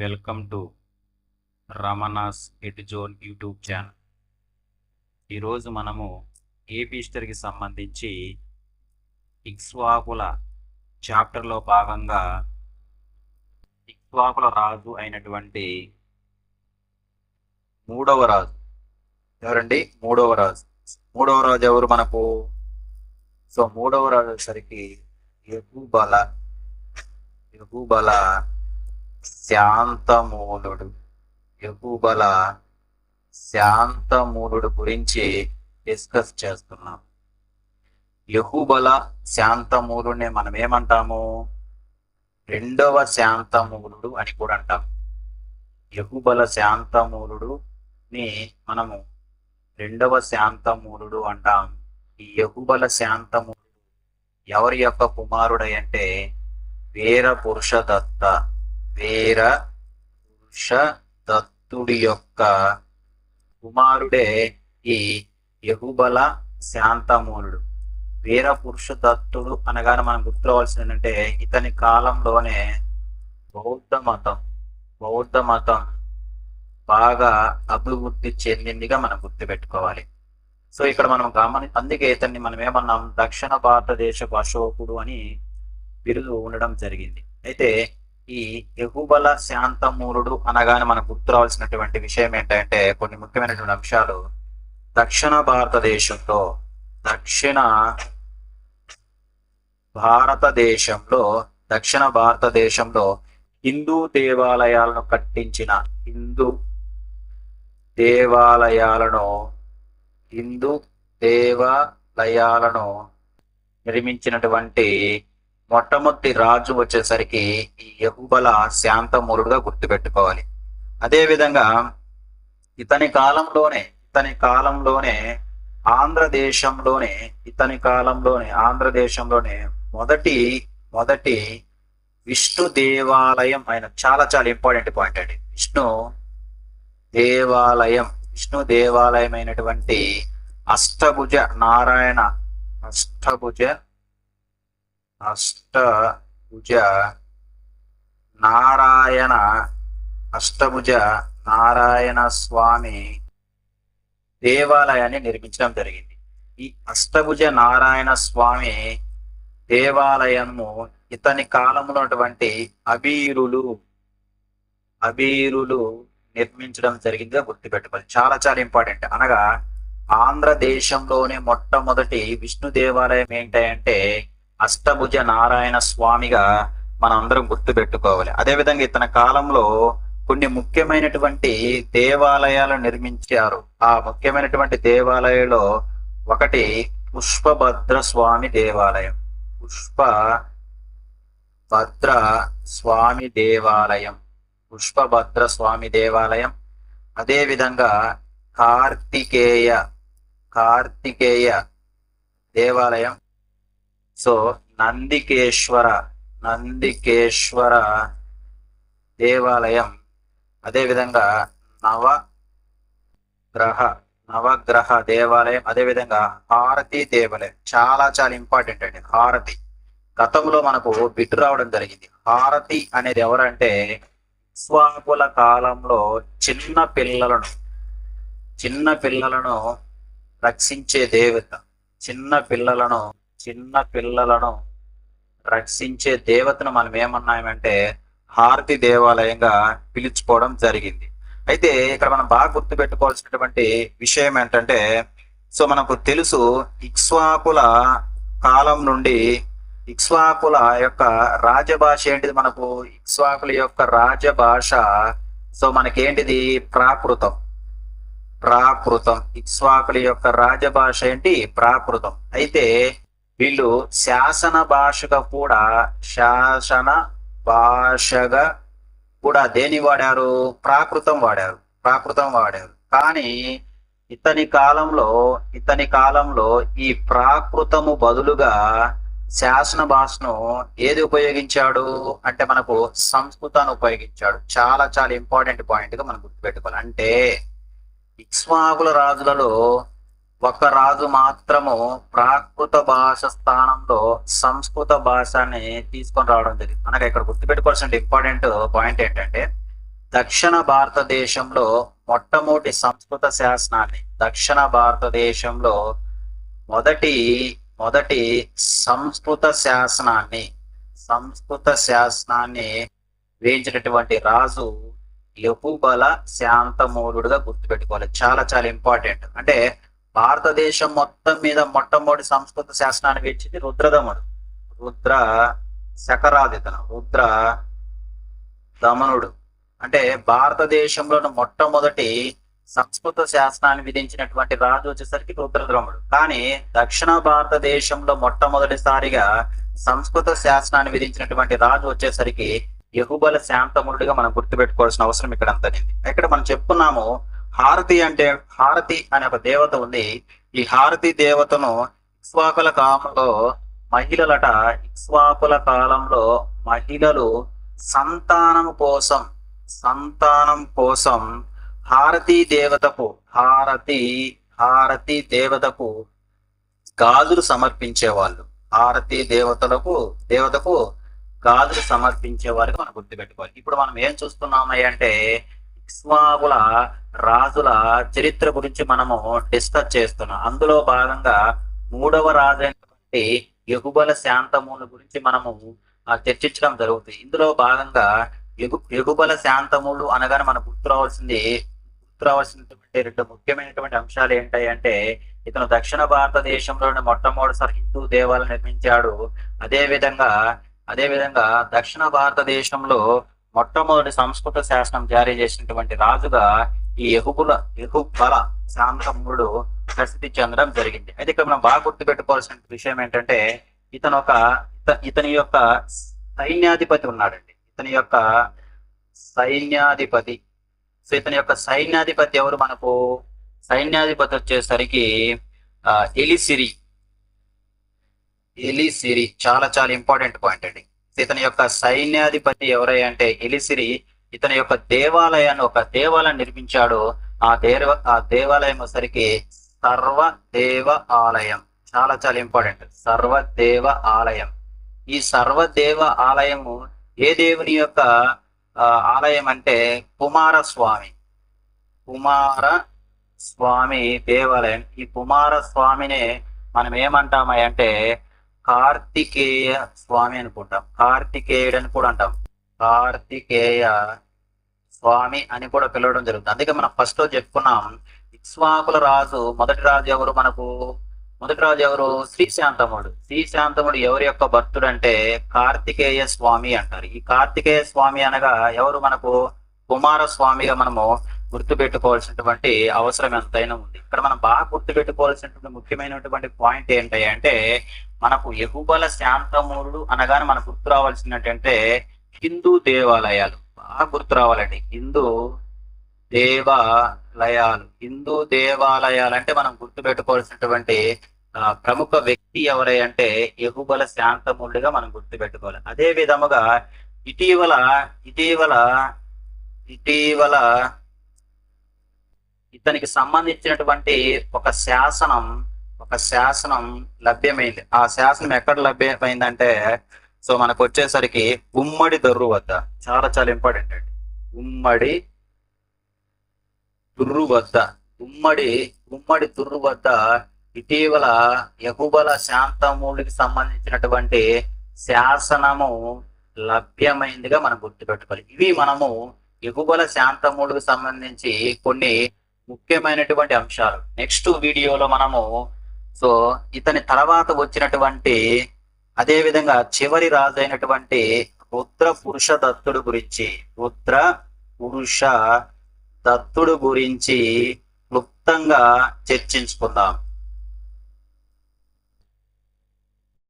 Welcome to Ramana's eat zone YouTube channel. ఈరోజు మనము AP హిస్టరీకి సంబంధించి ఇక్స్వాకుల చాప్టర్లో భాగంగా ఇక్స్వాకుల రాజు అయినటువంటి మూడవ రాజు. ఎవరండి? మూడవ రాజు. మూడవ రాజు ఎవరు మనకు? సో మూడవ రాజు వచ్చేసరికి యహూబల ఎగుబల శాంతమూలుడు. యహూబల శాంతమూలుడు గురించి డిస్కస్ చేస్తున్నాం. యహూబల శాంతమూలుడిని మనం ఏమంటాము? రెండవ శాంతమూలుడు అని కూడా అంటాం. యహూబల శాంతమూలుడుని మనము రెండవ శాంతమూలుడు అంటాం. ఈ యహుబల శాంతమూలుడు ఎవరి యొక్క కుమారుడై అంటే వీర పురుష దత్త వీర పురుష దత్తుడి యొక్క కుమారుడే ఈ యహుబల శాంతమూలుడు. వీర పురుష దత్తుడు అనగానే మనం గుర్తుకోవాల్సింది ఏంటంటే ఇతని కాలంలోనే బౌద్ధ మతం బౌద్ధ మతం బాగా అభివృద్ధి చెందిందిగా మనం గుర్తుపెట్టుకోవాలి. సో ఇక్కడ మనం గమని అందుకే ఇతన్ని మనం ఏమన్నాం? దక్షిణ భారతదేశపు అశోకుడు అని బిరుదు ఉండడం జరిగింది. అయితే ఈ యహుబల శాంతమూలుడు అనగానే మనకు గుర్తు రావాల్సినటువంటి విషయం ఏంటంటే కొన్ని ముఖ్యమైనటువంటి అంశాలు. దక్షిణ భారతదేశంలో దక్షిణ భారతదేశంలో దక్షిణ భారతదేశంలో హిందూ దేవాలయాలను కట్టించిన హిందూ దేవాలయాలను హిందూ దేవాలయాలను నిర్మించినటువంటి మొట్టమొదటి రాజు వచ్చేసరికి ఈ యహుబల శాంతమూరుడుగా గుర్తుపెట్టుకోవాలి. అదే విధంగా ఇతని కాలంలోనే ఇతని కాలంలోనే ఆంధ్రదేశంలోనే ఇతని కాలంలోనే ఆంధ్రదేశంలోనే మొదటి మొదటి విష్ణు దేవాలయం ఆయన చాలా చాలా ఇంపార్టెంట్ పాయింట్ అండి. విష్ణు దేవాలయం విష్ణు దేవాలయం అయినటువంటి అష్టభుజ నారాయణ అష్టభుజ అష్టభుజ నారాయణ అష్టభుజ నారాయణ స్వామి దేవాలయాన్ని నిర్మించడం జరిగింది. ఈ అష్టభుజ నారాయణ స్వామి దేవాలయము ఇతని కాలంలో ఉన్నటువంటి అబీరులు అబీరులు నిర్మించడం జరిగిందిగా గుర్తుపెట్టుకోవాలి. చాలా చాలా ఇంపార్టెంట్. అనగా ఆంధ్రదేశంలోనే మొట్టమొదటి విష్ణు దేవాలయం ఏంటంటే అష్టభుజ నారాయణ స్వామిగా మనం అందరం గుర్తుపెట్టుకోవాలి అదేవిధంగా ఇతని కాలంలో కొన్ని ముఖ్యమైనటువంటి దేవాలయాలు నిర్మించారు. ఆ ముఖ్యమైనటువంటి దేవాలయంలో ఒకటి పుష్పభద్ర స్వామి దేవాలయం. పుష్ప భద్ర స్వామి దేవాలయం. పుష్పభద్ర స్వామి దేవాలయం. అదే విధంగా కార్తికేయ కార్తికేయ దేవాలయం. సో నందికేశ్వర నందికేశ్వర దేవాలయం. అదేవిధంగా నవ గ్రహ నవగ్రహ దేవాలయం. అదే విధంగా హారతి దేవాలయం. చాలా చాలా ఇంపార్టెంట్ అండి హారతి. గతంలో మనకు బిడ్డు రావడం జరిగింది. హారతి అనేది ఎవరంటే స్వాకుల కాలంలో చిన్న పిల్లలను చిన్న పిల్లలను రక్షించే దేవత. చిన్న పిల్లలను చిన్న పిల్లలను రక్షించే దేవతను మనం ఏమన్నామంటే హారతి దేవాలయంగా పిలుచుకోవడం జరిగింది. అయితే ఇక్కడ మనం బాగా గుర్తుపెట్టుకోవాల్సినటువంటి విషయం ఏంటంటే సో మనకు తెలుసు ఇక్స్వాకుల కాలం నుండి ఇక్స్వాకుల యొక్క రాజభాష ఏంటిది మనకు? ఇక్స్వాకుల యొక్క రాజభాష సో మనకేంటిది? ప్రాకృతం. ప్రాకృతం. ఇక్స్వాకుల యొక్క రాజభాష ఏంటి? ప్రాకృతం. అయితే వీళ్ళు శాసన భాషగా కూడా శాసన భాషగా కూడా దేని వాడారు? ప్రాకృతం వాడారు ప్రాకృతం వాడారు. కానీ ఇతని కాలంలో ఇతని కాలంలో ఈ ప్రాకృతము బదులుగా శాసన భాషను ఏది ఉపయోగించాడు? అంటే మనకు సంస్కృతాన్ని ఉపయోగించాడు. చాలా చాలా ఇంపార్టెంట్ పాయింట్గా మనం గుర్తుపెట్టుకోవాలి. అంటే ఇక్స్వాకుల రాజులలో ఒక రాజు మాత్రము ప్రాకృత భాష స్థానంలో సంస్కృత భాషని తీసుకొని రావడం జరిగింది. మనకి ఇక్కడ గుర్తుపెట్టుకోవాల్సిన ఇంపార్టెంట్ పాయింట్ ఏంటంటే దక్షిణ భారతదేశంలో మొట్టమొదటి సంస్కృత శాసనాన్ని దక్షిణ భారతదేశంలో మొదటి మొదటి సంస్కృత శాసనాన్ని సంస్కృత శాసనాన్ని వేయించినటువంటి రాజు లఘుబల శాంతమూలుడుగా గుర్తుపెట్టుకోవాలి. చాలా చాలా ఇంపార్టెంట్. అంటే భారతదేశం మొత్తం మీద మొట్టమొదటి సంస్కృత శాసనాన్ని వేయించింది రుద్రదముడు. రుద్ర శకరాదితను రుద్ర దమనుడు. అంటే భారతదేశంలోని మొట్టమొదటి సంస్కృత శాసనాన్ని విధించినటువంటి రాజు వచ్చేసరికి రుద్రద్రముడు కానీ దక్షిణ భారతదేశంలో మొట్టమొదటిసారిగా సంస్కృత శాసనాన్ని విధించినటువంటి రాజు వచ్చేసరికి యహుబల శాంతముడుగా మనం గుర్తుపెట్టుకోవాల్సిన అవసరం ఇక్కడ అంతనింది ఇక్కడ మనం చెప్పుకున్నాము హారతి అంటే హారతి అనే ఒక దేవత ఉంది. ఈ హారతి దేవతను ఇక్స్వాకుల కాలంలో మహిళలట ఇక్స్వాకుల కాలంలో మహిళలు సంతానం కోసం సంతానం కోసం హారతి దేవతకు హారతి హారతి దేవతకు గాజులు సమర్పించేవాళ్ళు. హారతి దేవతలకు దేవతకు గాజులు సమర్పించే వారికి మనం గుర్తుపెట్టుకోవాలి. ఇప్పుడు మనం ఏం చూస్తున్నామయ్యంటే అంటే ఇస్లాముల రాజుల చరిత్ర గురించి మనము డిస్కస్ చేస్తున్నాం. అందులో భాగంగా మూడవ రాజైనటువంటి ఎగుబల శాంతముల గురించి మనము చర్చించడం జరుగుతుంది. ఇందులో భాగంగా ఎగు ఎగుబల శాంతములు అనగానే మనకు గుర్తు రావాల్సింది గుర్తు రావాల్సినటువంటి రెండు ముఖ్యమైనటువంటి అంశాలు ఏంటంటే అంటే ఇతను దక్షిణ భారతదేశంలోని మొట్టమొదటిసారి హిందూ దేవాలయం నిర్మించాడు. అదే విధంగా అదే విధంగా దక్షిణ భారతదేశంలో మొట్టమొదటి సంస్కృత శాసనం జారీ చేసినటువంటి రాజుగా ఈ యహుబుల యహుబల శాంతముడు ప్రసిద్ధి చెందడం జరిగింది. అయితే ఇక్కడ మనం బాగా గుర్తుపెట్టుకోవాల్సిన విషయం ఏంటంటే ఇతను ఒక ఇతని యొక్క సైన్యాధిపతి ఉన్నాడండి. ఇతని యొక్క సైన్యాధిపతి. సో ఇతని యొక్క సైన్యాధిపతి ఎవరు మనకు? సైన్యాధిపతి వచ్చేసరికి ఎలిసిరి. ఎలిసిరి చాలా చాలా ఇంపార్టెంట్ పాయింట్ అండి. ఇతని యొక్క సైన్యాధిపతి ఎవరై అంటే ఎలిసిరి ఇతని యొక్క దేవాలయాన్ని ఒక దేవాలయం నిర్మించాడు. ఆ దేవ ఆ దేవాలయం వచ్చరికి సర్వదేవ ఆలయం. చాలా చాలా ఇంపార్టెంట్. సర్వ దేవ ఆలయం. ఈ సర్వదేవ ఆలయము ఏ దేవుని యొక్క ఆలయం అంటే కుమార స్వామి కుమార స్వామి దేవాలయం. ఈ కుమార స్వామినే మనం ఏమంటామై అంటే కార్తికేయ స్వామి అనుకుంటాం. కార్తికేయుడు అని కూడా అంటాం. కార్తికేయ స్వామి అని కూడా పిలవడం జరుగుతుంది. అందుకే మనం ఫస్ట్ చెప్పుకున్నాం ఇక్ష్వాకుల రాజు మొదటి రాజు ఎవరు మనకు? మొదటి రాజు ఎవరు? శ్రీశాంతముడు. శ్రీశాంతముడు ఎవరి యొక్క భక్తుడు అంటే కార్తికేయ స్వామి అంటారు. ఈ కార్తికేయ స్వామి అనగా ఎవరు మనకు? కుమార స్వామిగా మనము గుర్తుపెట్టుకోవాల్సినటువంటి అవసరం ఎంతైనా ఉంది. ఇక్కడ మనం బాగా గుర్తుపెట్టుకోవాల్సినటువంటి ముఖ్యమైనటువంటి పాయింట్ ఏంటి అంటే మనకు ఎగుబల శాంతమూరుడు అనగానే మనకు గుర్తు రావాల్సింది హిందూ దేవాలయాలు. బాగా గుర్తు రావాలండి. హిందూ దేవాలయాలు. హిందూ దేవాలయాలు అంటే మనం గుర్తుపెట్టుకోవాల్సినటువంటి ప్రముఖ వ్యక్తి ఎవరై అంటే ఎగుబల శాంతమూరుడుగా మనం గుర్తు పెట్టుకోవాలి అదే విధముగా ఇటీవల ఇటీవల ఇటీవల ఇతనికి సంబంధించినటువంటి ఒక శాసనం ఒక శాసనం లభ్యమైంది. ఆ శాసనం ఎక్కడ లభ్యమైందంటే సో మనకు వచ్చేసరికి ఉమ్మడి దొర్రు వద్ద. చాలా చాలా ఇంపార్టెంట్ అండి. ఉమ్మడి దుర్రు వద్ద. ఉమ్మడి ఉమ్మడి దుర్రు వద్ద ఇటీవల యహుబల శాంతమూలికి సంబంధించినటువంటి శాసనము లభ్యమైందిగా మనం గుర్తుపెట్టుకోవాలి. ఇవి మనము ఎగుబల శాంతమూలికి సంబంధించి కొన్ని ముఖ్యమైనటువంటి అంశాలు. నెక్స్ట్ వీడియోలో మనము సో ఇతని తర్వాత వచ్చినటువంటి అదే విధంగా చివరి రాజు అయినటువంటి రుద్ర పురుష దత్తుడు గురించి రుద్ర పురుష దత్తుడు గురించి క్లుప్తంగా చర్చించుకుందాం.